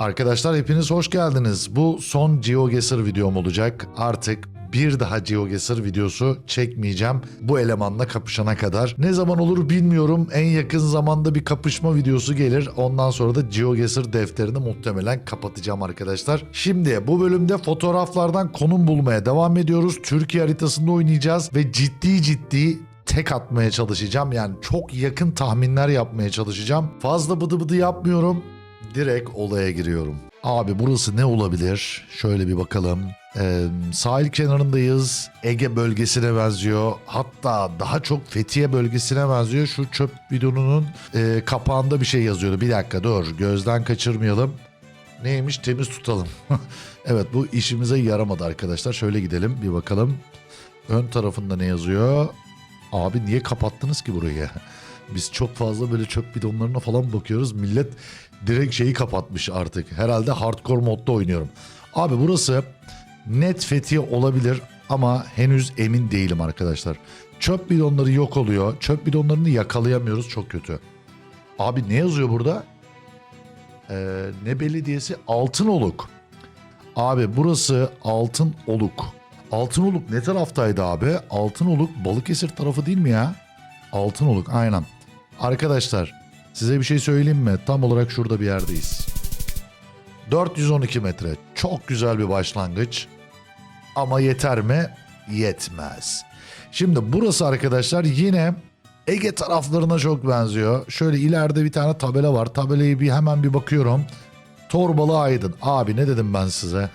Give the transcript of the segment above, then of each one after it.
Arkadaşlar hepiniz hoş geldiniz. Bu son GeoGuessr videom olacak. Artık bir daha GeoGuessr videosu çekmeyeceğim bu elemanla kapışana kadar. Ne zaman olur bilmiyorum. En yakın zamanda bir kapışma videosu gelir. Ondan sonra da GeoGuessr defterini muhtemelen kapatacağım arkadaşlar. Şimdi bu bölümde fotoğraflardan konum bulmaya devam ediyoruz. Türkiye haritasında oynayacağız ve ciddi ciddi tek atmaya çalışacağım. Yani çok yakın tahminler yapmaya çalışacağım. Fazla bıdı bıdı yapmıyorum. Direkt olaya giriyorum. Abi burası ne olabilir? Şöyle bir bakalım. Ee, sahil kenarındayız. Ege bölgesine benziyor. Hatta daha çok Fethiye bölgesine benziyor. Şu çöp bidonunun e, kapağında bir şey yazıyordu. Bir dakika dur. Gözden kaçırmayalım. Neymiş? Temiz tutalım. evet bu işimize yaramadı arkadaşlar. Şöyle gidelim bir bakalım. Ön tarafında ne yazıyor? Abi niye kapattınız ki burayı? Biz çok fazla böyle çöp bidonlarına falan bakıyoruz. Millet direkt şeyi kapatmış artık. Herhalde hardcore modda oynuyorum. Abi burası net Fethiye olabilir ama henüz emin değilim arkadaşlar. Çöp bidonları yok oluyor. Çöp bidonlarını yakalayamıyoruz çok kötü. Abi ne yazıyor burada? Ee, ne belediyesi? Altınoluk. Abi burası Altınoluk. Altınoluk ne taraftaydı abi? Altınoluk Balıkesir tarafı değil mi ya? Altınoluk aynen. Arkadaşlar size bir şey söyleyeyim mi? Tam olarak şurada bir yerdeyiz. 412 metre. Çok güzel bir başlangıç. Ama yeter mi? Yetmez. Şimdi burası arkadaşlar yine Ege taraflarına çok benziyor. Şöyle ileride bir tane tabela var. Tabelayı bir hemen bir bakıyorum. Torbalı Aydın. Abi ne dedim ben size?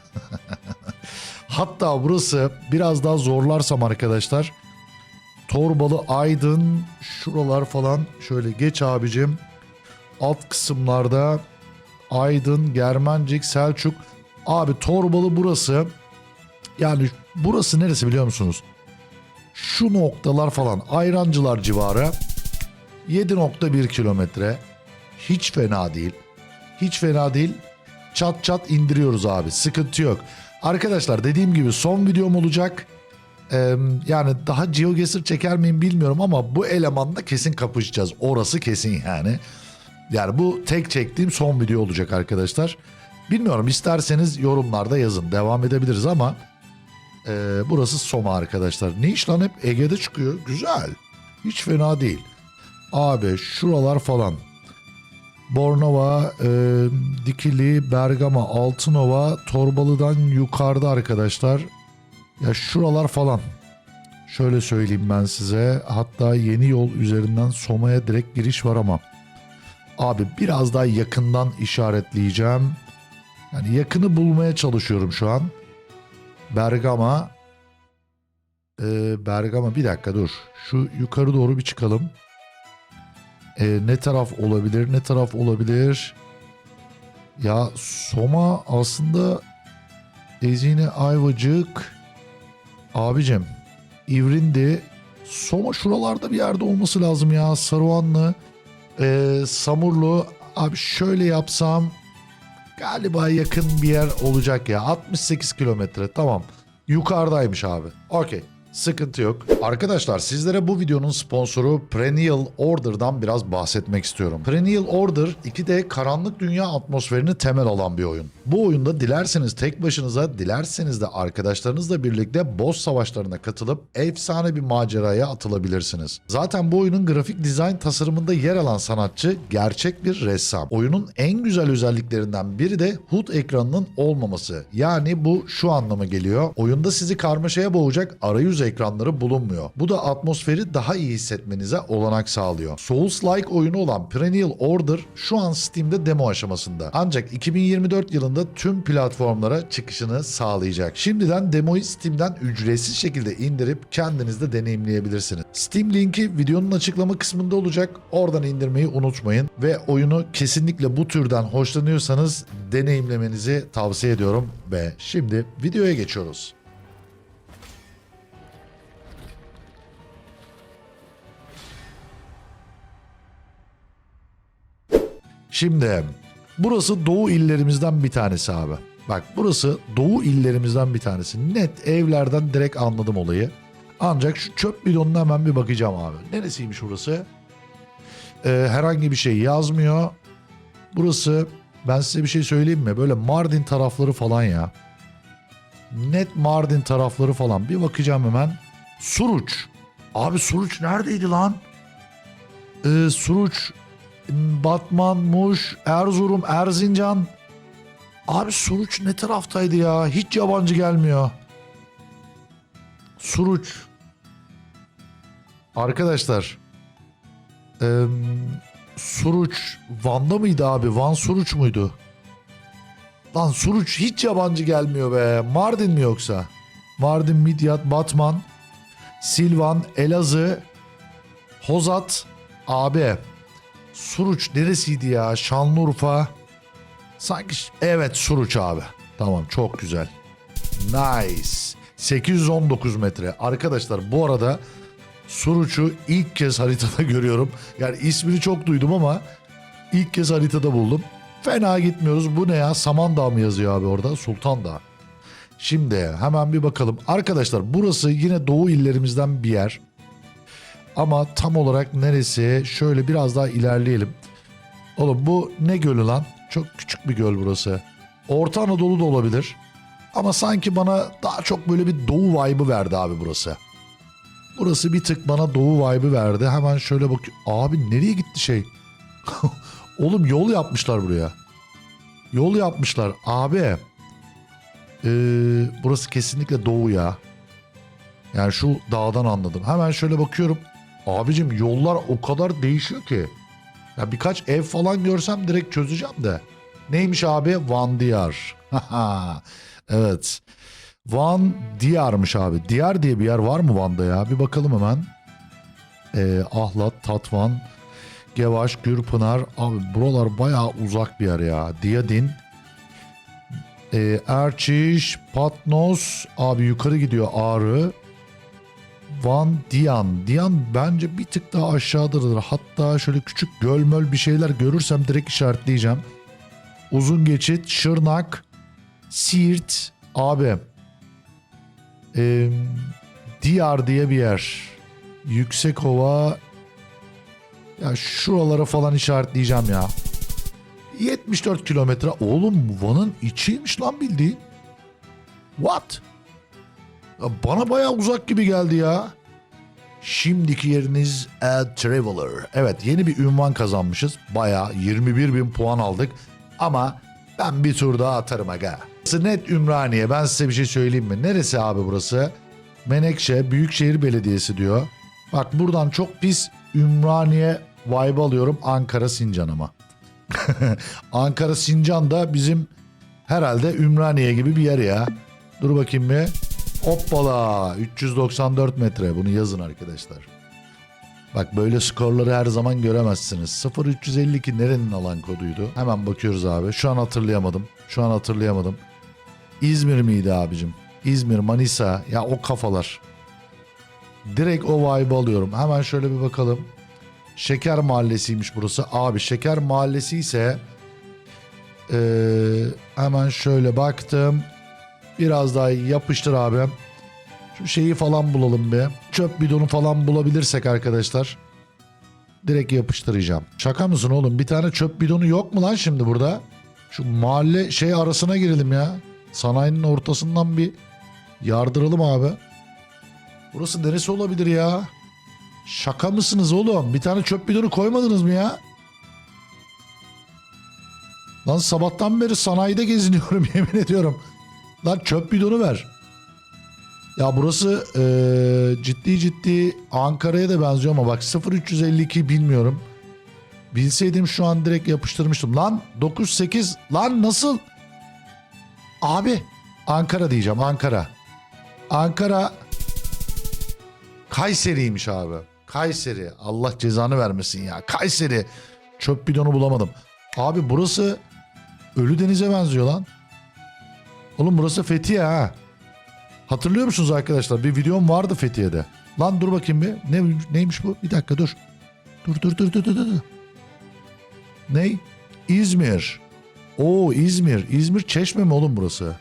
Hatta burası biraz daha zorlarsam arkadaşlar. Torbalı Aydın şuralar falan şöyle geç abicim. Alt kısımlarda Aydın, Germencik, Selçuk. Abi Torbalı burası. Yani burası neresi biliyor musunuz? Şu noktalar falan Ayrancılar civarı 7.1 kilometre. Hiç fena değil. Hiç fena değil. Çat çat indiriyoruz abi. Sıkıntı yok. Arkadaşlar dediğim gibi son videom olacak. Ee, yani daha GeoGuessr çeker miyim bilmiyorum ama bu elemanla kesin kapışacağız. Orası kesin yani. Yani bu tek çektiğim son video olacak arkadaşlar. Bilmiyorum isterseniz yorumlarda yazın. Devam edebiliriz ama e, burası Soma arkadaşlar. Ne iş lan hep Ege'de çıkıyor. Güzel. Hiç fena değil. Abi şuralar falan. Bornova, e, Dikili, Bergama, Altınova, Torbalı'dan yukarıda arkadaşlar. Ya şuralar falan. Şöyle söyleyeyim ben size. Hatta yeni yol üzerinden Soma'ya direkt giriş var ama. Abi biraz daha yakından işaretleyeceğim. Yani yakını bulmaya çalışıyorum şu an. Bergama. Ee, Bergama bir dakika dur. Şu yukarı doğru bir çıkalım. Ee, ne taraf olabilir? Ne taraf olabilir? Ya Soma aslında Ezine Ayvacık abicim İvrindi Soma şuralarda bir yerde olması lazım ya Saruhanlı ee, Samurlu abi şöyle yapsam galiba yakın bir yer olacak ya 68 kilometre tamam yukarıdaymış abi okey Sıkıntı yok. Arkadaşlar sizlere bu videonun sponsoru Perennial Order'dan biraz bahsetmek istiyorum. Perennial Order 2D karanlık dünya atmosferini temel alan bir oyun. Bu oyunda dilerseniz tek başınıza, dilerseniz de arkadaşlarınızla birlikte boss savaşlarına katılıp efsane bir maceraya atılabilirsiniz. Zaten bu oyunun grafik dizayn tasarımında yer alan sanatçı gerçek bir ressam. Oyunun en güzel özelliklerinden biri de HUD ekranının olmaması. Yani bu şu anlama geliyor. Oyunda sizi karmaşaya boğacak arayüz ekranları bulunmuyor. Bu da atmosferi daha iyi hissetmenize olanak sağlıyor. Souls-like oyunu olan Perennial Order şu an Steam'de demo aşamasında. Ancak 2024 yılında tüm platformlara çıkışını sağlayacak. Şimdiden demoyu Steam'den ücretsiz şekilde indirip kendiniz de deneyimleyebilirsiniz. Steam linki videonun açıklama kısmında olacak. Oradan indirmeyi unutmayın ve oyunu kesinlikle bu türden hoşlanıyorsanız deneyimlemenizi tavsiye ediyorum ve şimdi videoya geçiyoruz. Şimdi burası doğu illerimizden bir tanesi abi. Bak burası doğu illerimizden bir tanesi. Net evlerden direkt anladım olayı. Ancak şu çöp bidonuna hemen bir bakacağım abi. Neresiymiş burası? Ee, herhangi bir şey yazmıyor. Burası Ben size bir şey söyleyeyim mi? Böyle Mardin tarafları falan ya. Net Mardin tarafları falan. Bir bakacağım hemen. Suruç. Abi Suruç neredeydi lan? Ee, Suruç, Batman, Muş, Erzurum, Erzincan. Abi Suruç ne taraftaydı ya? Hiç yabancı gelmiyor. Suruç. Arkadaşlar. eee, Suruç Van'da mıydı abi? Van Suruç muydu? Lan Suruç hiç yabancı gelmiyor be. Mardin mi yoksa? Mardin, Midyat, Batman, Silvan, Elazığ, Hozat, abi. Suruç neresiydi ya? Şanlıurfa. Sanki evet Suruç abi. Tamam çok güzel. Nice. 819 metre. Arkadaşlar bu arada Suruç'u ilk kez haritada görüyorum. Yani ismini çok duydum ama ilk kez haritada buldum. Fena gitmiyoruz. Bu ne ya? Samandağ mı yazıyor abi orada? Sultan Dağı. Şimdi hemen bir bakalım. Arkadaşlar burası yine doğu illerimizden bir yer. Ama tam olarak neresi? Şöyle biraz daha ilerleyelim. Oğlum bu ne gölü lan? Çok küçük bir göl burası. Orta Anadolu da olabilir. Ama sanki bana daha çok böyle bir doğu vibe'ı verdi abi burası. Burası bir tık bana doğu vibe'ı verdi. Hemen şöyle bak. Abi nereye gitti şey? Oğlum yol yapmışlar buraya. Yol yapmışlar. Abi. Ee, burası kesinlikle doğu ya. Yani şu dağdan anladım. Hemen şöyle bakıyorum. Abicim yollar o kadar değişiyor ki. Ya birkaç ev falan görsem direkt çözeceğim de. Neymiş abi? Van Diyar. evet. Van Diyar'mış abi. Diyar diye bir yer var mı Van'da ya? Bir bakalım hemen. Ee, Ahlat, Tatvan, Gevaş, Gürpınar. Abi buralar bayağı uzak bir yer ya. Diyadin. Ee, Erçiş, Patnos. Abi yukarı gidiyor Ağrı. Van Diyan. Diyan bence bir tık daha aşağıdadır. Hatta şöyle küçük gölmöl bir şeyler görürsem direkt işaretleyeceğim. Uzun geçit, Şırnak, Siirt. Abi ee, Diyar diye bir yer. Yüksekova. Ya şuralara falan işaretleyeceğim ya. 74 kilometre. Oğlum Van'ın içiymiş lan bildiğin. What? Bana bayağı uzak gibi geldi ya. Şimdiki yeriniz A Traveler. Evet yeni bir ünvan kazanmışız. Bayağı 21 bin puan aldık. Ama ben bir tur daha atarım aga. Net Ümraniye. Ben size bir şey söyleyeyim mi? Neresi abi burası? Menekşe Büyükşehir Belediyesi diyor. Bak buradan çok pis Ümraniye vibe alıyorum Ankara Sincan ama. Ankara Sincan da bizim herhalde Ümraniye gibi bir yer ya. Dur bakayım bir. Hoppala 394 metre bunu yazın arkadaşlar. Bak böyle skorları her zaman göremezsiniz. 0352 nerenin alan koduydu? Hemen bakıyoruz abi. Şu an hatırlayamadım. Şu an hatırlayamadım. İzmir miydi abicim? İzmir, Manisa. Ya o kafalar. Direkt o vibe alıyorum. Hemen şöyle bir bakalım. Şeker Mahallesi'ymiş burası. Abi Şeker Mahallesi ise eee, hemen şöyle baktım. Biraz daha yapıştır abi. Şu şeyi falan bulalım be. Çöp bidonu falan bulabilirsek arkadaşlar. Direkt yapıştıracağım. Şaka mısın oğlum? Bir tane çöp bidonu yok mu lan şimdi burada? Şu mahalle şey arasına girelim ya. Sanayinin ortasından bir yardıralım abi. Burası neresi olabilir ya? Şaka mısınız oğlum? Bir tane çöp bidonu koymadınız mı ya? Lan sabahtan beri sanayide geziniyorum yemin ediyorum. Lan çöp bidonu ver. Ya burası eee, ciddi ciddi Ankara'ya da benziyor ama bak 0352 bilmiyorum. Bilseydim şu an direkt yapıştırmıştım. Lan 98 lan nasıl? Abi Ankara diyeceğim Ankara. Ankara Kayseri'ymiş abi. Kayseri. Allah cezanı vermesin ya. Kayseri. Çöp bidonu bulamadım. Abi burası Ölüdeniz'e benziyor lan. Oğlum burası Fethiye ha. Hatırlıyor musunuz arkadaşlar? Bir videom vardı Fethiye'de. Lan dur bakayım bir. Ne, neymiş bu? Bir dakika dur. Dur dur dur dur dur. dur. Ney? İzmir. Oo İzmir. İzmir Çeşme mi oğlum burası?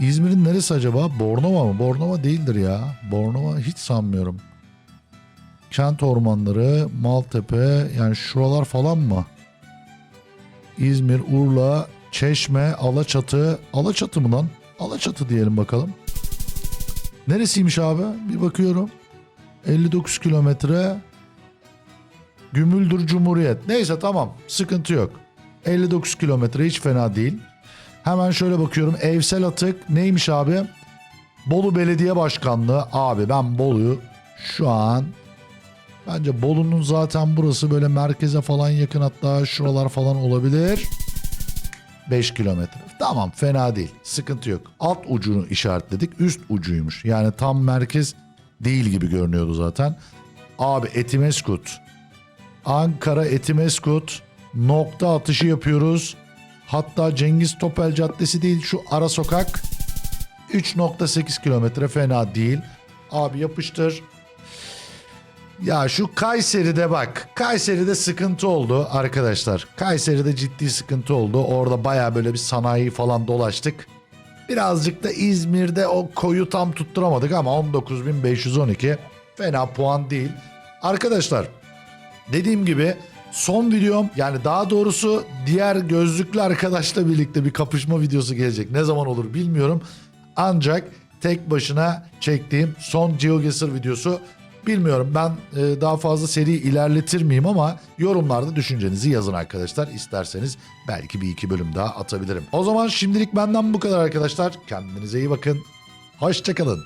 İzmir'in neresi acaba? Bornova mı? Bornova değildir ya. Bornova hiç sanmıyorum. Kent ormanları, Maltepe yani şuralar falan mı? İzmir, Urla, Çeşme, Alaçatı. Alaçatı mı lan? Alaçatı diyelim bakalım. Neresiymiş abi? Bir bakıyorum. 59 kilometre. Gümüldür Cumhuriyet. Neyse tamam. Sıkıntı yok. 59 kilometre hiç fena değil. Hemen şöyle bakıyorum. Evsel Atık neymiş abi? Bolu Belediye Başkanlığı. Abi ben Bolu'yu şu an bence Bolu'nun zaten burası böyle merkeze falan yakın hatta şuralar falan olabilir. 5 kilometre. Tamam fena değil. Sıkıntı yok. Alt ucunu işaretledik. Üst ucuymuş. Yani tam merkez değil gibi görünüyordu zaten. Abi Etimeskut. Ankara Etimeskut. Nokta atışı yapıyoruz. Hatta Cengiz Topel Caddesi değil şu ara sokak. 3.8 kilometre fena değil. Abi yapıştır. Ya şu Kayseri'de bak. Kayseri'de sıkıntı oldu arkadaşlar. Kayseri'de ciddi sıkıntı oldu. Orada baya böyle bir sanayi falan dolaştık. Birazcık da İzmir'de o koyu tam tutturamadık ama 19.512 fena puan değil. Arkadaşlar dediğim gibi son videom yani daha doğrusu diğer gözlüklü arkadaşla birlikte bir kapışma videosu gelecek. Ne zaman olur bilmiyorum. Ancak tek başına çektiğim son GeoGuessr videosu bilmiyorum ben e, daha fazla seri ilerletir miyim ama yorumlarda düşüncenizi yazın arkadaşlar. İsterseniz belki bir iki bölüm daha atabilirim. O zaman şimdilik benden bu kadar arkadaşlar. Kendinize iyi bakın. Hoşçakalın.